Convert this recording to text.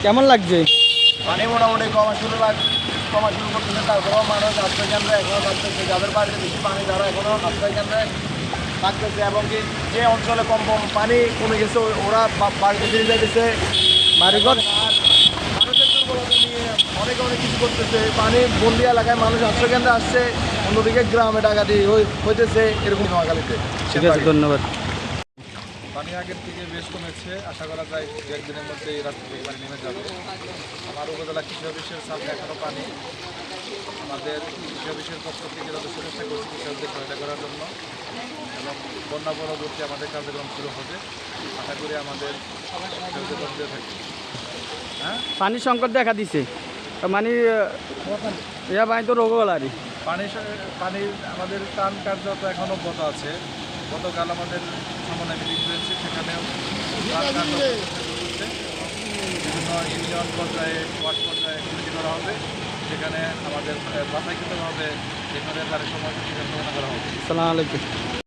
কেমন লাগছে? পানি মোটামুটি কমা শুরু কমা শুরু করতেছে তারপরেও মানুষ আশ্রয় কেন্দ্রে এখনও থাকতেছে যাদের বাড়িতে বেশি পানি তারা এখনও আশ্রয় কেন্দ্রে থাকতেছে এবং কি যে অঞ্চলে কম কম পানি কমে গেছে ওরা বাড়িতে ফিরে যাইতেছে। বাড়িঘর? মানুষের দুর্বলতা নিয়ে অনেকে অনেক কিছু করতেছে। পানি বন্দি এলাকায় মানুষ আশ্রয় কেন্দ্রে আসছে অন্যদিকে গ্রামে ডাকাতি হই- হইতেছে এরকম নোয়াখালীতে ঠিক আছে ধন্যবাদ। পানি আগের থেকে বেশ কমেছে। আশা করা যায় দু একদিনের মধ্যে এই রাস্তা থেকে পানি নেমে যাবে। আমার উপজেলা কৃষি অফিসের সামনে এখনও পানি। আমাদের কৃষি অফিসের পক্ষ থেকে যথেষ্ট চেষ্টা করছি কৃষকদের সহায়তা করার জন্য এবং বন্যা পরবর্তী আমাদের কার্যক্রম শুরু হবে। আশা করি আমাদের থাকবে। হ্যাঁ? পানি সংকট দেখা দিছে। তো মানে ইয়া পানি তো রোগ হলারি পানি পানির আমাদের কার্য তো এখনও অব্যাহত আছে। গতকাল আমাদের সমন্বয় বিভিন্ন ইউনিয়ন পর্যায়ে ওয়ার্ড পর্যায়ে কমিটি করা হবে সেখানে আমাদের বাছাইকৃতভাবে এখানে তার সময় করা হবে।